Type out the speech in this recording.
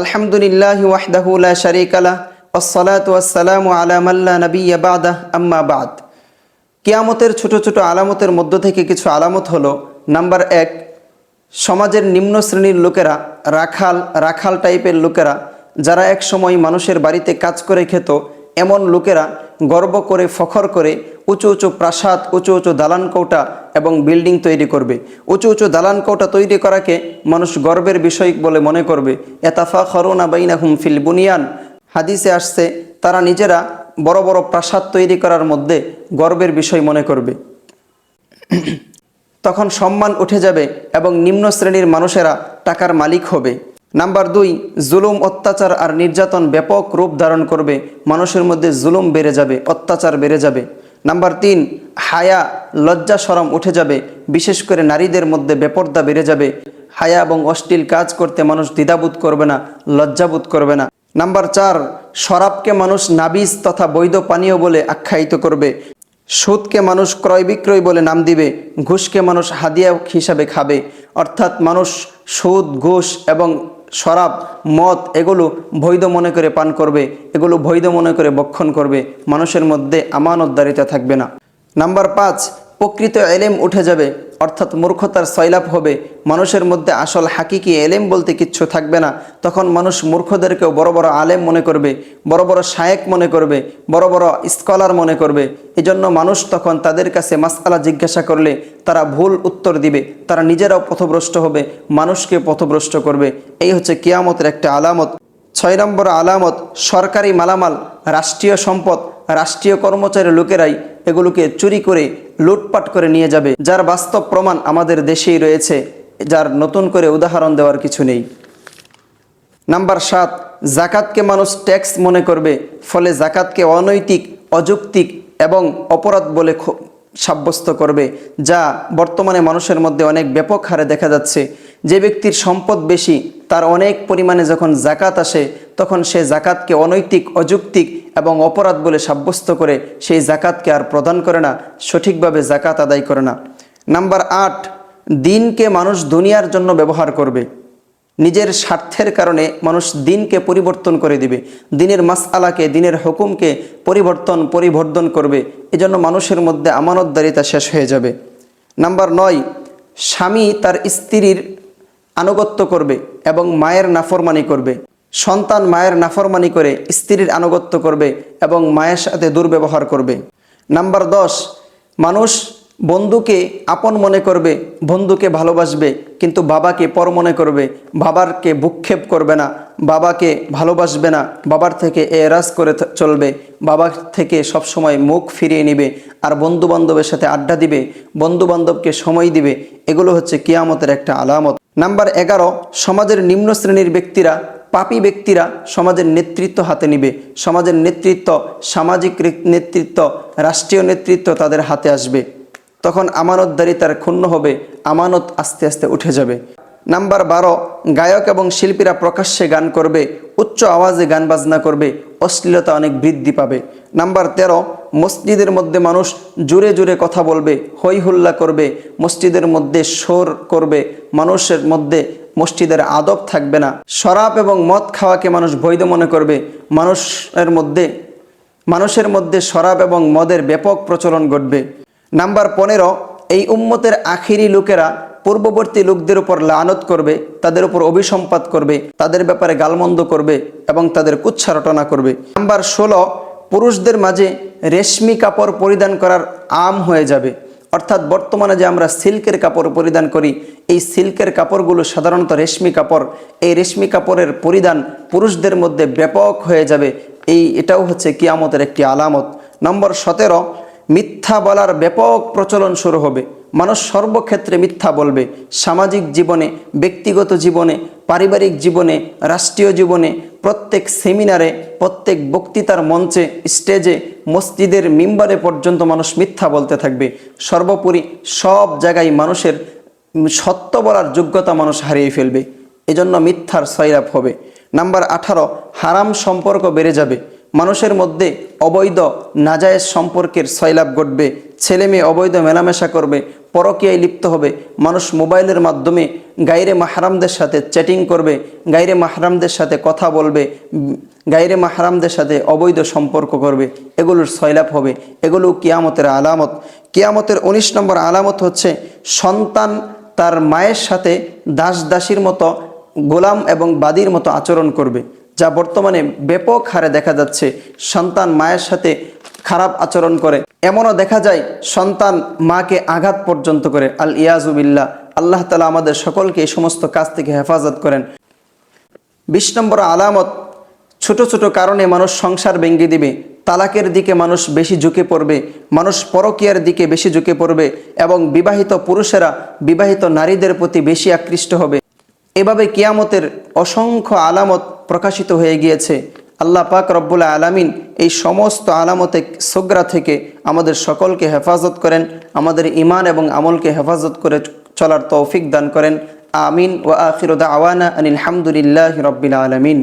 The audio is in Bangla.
আলহামদুলিল্লাহ কিয়ামতের ছোট ছোট আলামতের মধ্য থেকে কিছু আলামত হলো, নাম্বার এক, সমাজের নিম্ন শ্রেণির লোকেরা, রাখাল রাখাল টাইপের লোকেরা, যারা এক সময় মানুষের বাড়িতে কাজ করে খেত, এমন লোকেরা গর্ব করে, ফখর করে উঁচু উঁচু প্রাসাদ, উঁচু উঁচু দালান কৌটা এবং বিল্ডিং তৈরি করবে। উঁচু উঁচু দালান কৌটা তৈরি করাকে মানুষ গর্বের বিষয় বলে মনে করবে। এতাফা খরুনা বাইনা হুম ফিল বুনিয়ান। হাদিসে আসছে, তারা নিজেরা বড় বড় প্রাসাদ তৈরি করার মধ্যে গর্বের বিষয় মনে করবে। তখন সম্মান উঠে যাবে এবং নিম্ন শ্রেণির মানুষেরা টাকার মালিক হবে। নাম্বার দুই, জুলুম, অত্যাচার আর নির্যাতন ব্যাপক রূপ ধারণ করবে। মানুষের মধ্যে জুলুম বেড়ে যাবে, অত্যাচার বেড়ে যাবে। নাম্বার তিন, হায়া, লজ্জা, সরম উঠে যাবে। বিশেষ করে নারীদের মধ্যে বেপর্দা বেড়ে যাবে। হায়া এবং অশ্লীল কাজ করতে মানুষ দ্বিধাবোধ করবে না, লজ্জাবোধ করবে না। নাম্বার চার, শরাবকে মানুষ নাবিজ তথা বৈধ পানীয় বলে আখ্যায়িত করবে। সুদকে মানুষ ক্রয় বিক্রয় বলে নাম দিবে। ঘুষকে মানুষ হাদিয়া হিসাবে খাবে। অর্থাৎ মানুষ সুদ, ঘুষ এবং শরাব, মদ, এগুলো বৈধ মনে করে পান করবে, এগুলো বৈধ মনে করে বক্ষণ করবে, মানুষের মধ্যে আমানতদারিতা থাকবে না। নাম্বার পাঁচ, প্রকৃত এলেম উঠে যাবে। অর্থাৎ মূর্খতার সয়লাভ হবে। মানুষের মধ্যে আসল হাকিকি এলেম বলতে কিচ্ছু থাকবে না। তখন মানুষ মূর্খদেরকেও বড় বড় আলেম মনে করবে, বড় বড় শায়েক মনে করবে, বড় বড় স্কলার মনে করবে। এজন্য মানুষ তখন তাদের কাছে মাসআলা জিজ্ঞাসা করলে তারা ভুল উত্তর দিবে, তারা নিজেরাও পথভ্রষ্ট হবে মানুষকে পথভ্রষ্ট করবে। এই হচ্ছে কিয়ামতের একটা আলামত। ছয় নম্বর আলামত, সরকারি মালামাল, রাষ্ট্রীয় সম্পদ, রাষ্ট্রীয় কর্মচারী লোকেরাই এগুলোকে চুরি করে, লুটপাট করে নিয়ে যাবে। যার বাস্তব প্রমাণ আমাদের দেশেই রয়েছে, যার নতুন করে উদাহরণ দেওয়ার কিছু নেই। নাম্বার সাত, জাকাতকে মানুষ ট্যাক্স মনে করবে, ফলে জাকাতকে অনৈতিক, অযৌক্তিক এবং অপরাধ বলে সাব্যস্ত করবে, যা বর্তমানে মানুষের মধ্যে অনেক ব্যাপক হারে দেখা যাচ্ছে। যে ব্যক্তির সম্পদ বেশি তার অনেক পরিমাণে যখন জাকাত আসে, তখন সে জাকাতকে অনৈতিক, অযৌক্তিক এবং অপরাধ বলে সাব্যস্ত করে, সেই জাকাতকে আর প্রদান করে না, সঠিকভাবে জাকাত আদায় করে না। নাম্বার আট, দিনকে মানুষ দুনিয়ার জন্য ব্যবহার করবে। নিজের স্বার্থের কারণে মানুষ দিনকে পরিবর্তন করে দিবে। দিনের মাসআলাকে, দিনের হুকুমকে পরিবর্তন পরিবর্তন করবে। এজন্য মানুষের মধ্যে আমানতদারিতা শেষ হয়ে যাবে। নাম্বার নয়, স্বামী তার স্ত্রীর আনুগত্য করবে এবং মায়ের নাফরমানি করবে। সন্তান মায়ের নাফরমানি করে স্ত্রীর আনুগত্য করবে এবং মায়ের সাথে দুর্ব্যবহার করবে। নাম্বার দশ, মানুষ বন্ধুকে আপন মনে করবে, বন্ধুকে ভালোবাসবে, কিন্তু বাবাকে পর মনে করবে, বাবারকে ভূক্ষেপ করবে না, বাবাকে ভালোবাসবে না, বাবার থেকে এরাজ করে চলবে, বাবার থেকে সবসময় মুখ ফিরিয়ে নিবে, আর বন্ধু বান্ধবের সাথে আড্ডা দিবে বন্ধু বান্ধবকে সময় দিবে, এগুলো হচ্ছে কিয়ামতের একটা আলামত। নাম্বার এগারো, সমাজের নিম্ন শ্রেণির ব্যক্তিরা, পাপী ব্যক্তিরা সমাজের নেতৃত্ব হাতে নিবে, সমাজের নেতৃত্ব, সামাজিক নেতৃত্ব, রাষ্ট্রীয় নেতৃত্ব তাদের হাতে আসবে। তখন আমানতদারি তার ক্ষুণ্ণ হবে, আমানত আস্তে আস্তে উঠে যাবে। নাম্বার বারো, গায়ক এবং শিল্পীরা প্রকাশ্যে গান করবে, উচ্চ আওয়াজে গান বাজনা করবে, অশ্লীলতা অনেক বৃদ্ধি পাবে। নাম্বার তেরো, মসজিদের মধ্যে মানুষ জোরে জোরে কথা বলবে হই হুল্লা করবে, মসজিদের মধ্যে সোর করবে, মানুষের মধ্যে মসজিদের আদব থাকবে না। শরাব এবং মদ খাওয়াকে মানুষ বৈধ মনে করবে, মানুষের মধ্যে মানুষের মধ্যে শরাব এবং মদের ব্যাপক প্রচলন ঘটবে। নাম্বার পনেরো, এই উম্মতের আখিরি লোকেরা পূর্ববর্তী লোকদের উপর লানত করবে, তাদের উপর অভিসম্পাত করবে, তাদের ব্যাপারে গালমন্দ করবে এবং তাদের কুচ্ছা রটনা করবে। নাম্বার ষোলো, পুরুষদের মাঝে রেশমি কাপড় পরিধান করার আম হয়ে যাবে। অর্থাৎ বর্তমানে যে আমরা সিল্কের কাপড় পরিধান করি, এই সিল্কের কাপড়গুলো সাধারণত রেশমি কাপড়। এই রেশমি কাপড়ের পরিধান পুরুষদের মধ্যে ব্যাপক হয়ে যাবে। এই এটাও হচ্ছে কিয়ামতের একটি আলামত। নম্বর সতেরো মিথ্যা বলার ব্যাপক প্রচলন শুরু হবে। মানুষ সর্বক্ষেত্রে মিথ্যা বলবে। সামাজিক জীবনে, ব্যক্তিগত জীবনে, পারিবারিক জীবনে, রাষ্ট্রীয় জীবনে, প্রত্যেক সেমিনারে, প্রত্যেক বক্তৃতার মঞ্চে, স্টেজে, মসজিদের মিম্বারে পর্যন্ত মানুষ মিথ্যা বলতে থাকবে। সর্বোপরি সব জায়গায় মানুষের সত্য বলার যোগ্যতা মানুষ হারিয়ে ফেলবে। এজন্য মিথ্যার সৈরাপ হবে। নাম্বার আঠারো, হারাম সম্পর্ক বেড়ে যাবে। মানুষের মধ্যে অবৈধ নাজায়েজ সম্পর্কের সয়লাভ ঘটবে, ছেলে মেয়ে অবৈধ মেলামেশা করবে, পরকীয়ায় লিপ্ত হবে, মানুষ মোবাইলের মাধ্যমে গাইরে মাহারামদের সাথে চ্যাটিং করবে, গাইরে মাহারামদের সাথে কথা বলবে, গাইরে মাহারামদের সাথে অবৈধ সম্পর্ক করবে, এগুলোর সয়লাভ হবে, এগুলো কিয়ামতের আলামত। কিয়ামতের উনিশ নম্বর আলামত হচ্ছে সন্তান তার মায়ের সাথে দাস দাসীর মতো গোলাম এবং বাদির মতো আচরণ করবে। যা বর্তমানে ব্যাপক হারে দেখা যাচ্ছে। সন্তান মায়ের সাথে খারাপ আচরণ করে। এমনও দেখা যায় সন্তান মাকে আঘাত পর্যন্ত করে। আল ইয়াজুবিল্লাহ আল্লাহ তালা আমাদের সকলকে এই সমস্ত কাজ থেকে হেফাজত করেন। বিশ নম্বর আলামত, ছোট ছোট কারণে মানুষ সংসার ভেঙে দিবে। তালাকের দিকে মানুষ বেশি ঝুঁকে পড়বে। মানুষ পরকীয়ার দিকে বেশি ঝুঁকে পড়বে এবং বিবাহিত পুরুষেরা বিবাহিত নারীদের প্রতি বেশি আকৃষ্ট হবে। এভাবে কিয়ামতের অসংখ্য আলামত প্রকাশিত হয়ে গিয়েছে। আল্লাহ পাক রব্বুল আলামিন এই সমস্ত আলামতে সোগ্রা থেকে আমাদের সকলকে হেফাজত করেন, আমাদের ইমান এবং আমলকে হেফাজত করে চলার তৌফিক দান করেন। আমিন ও আখির আওয়ানা আনিল হামদুলিল্লাহ রব্বিল আলমিন।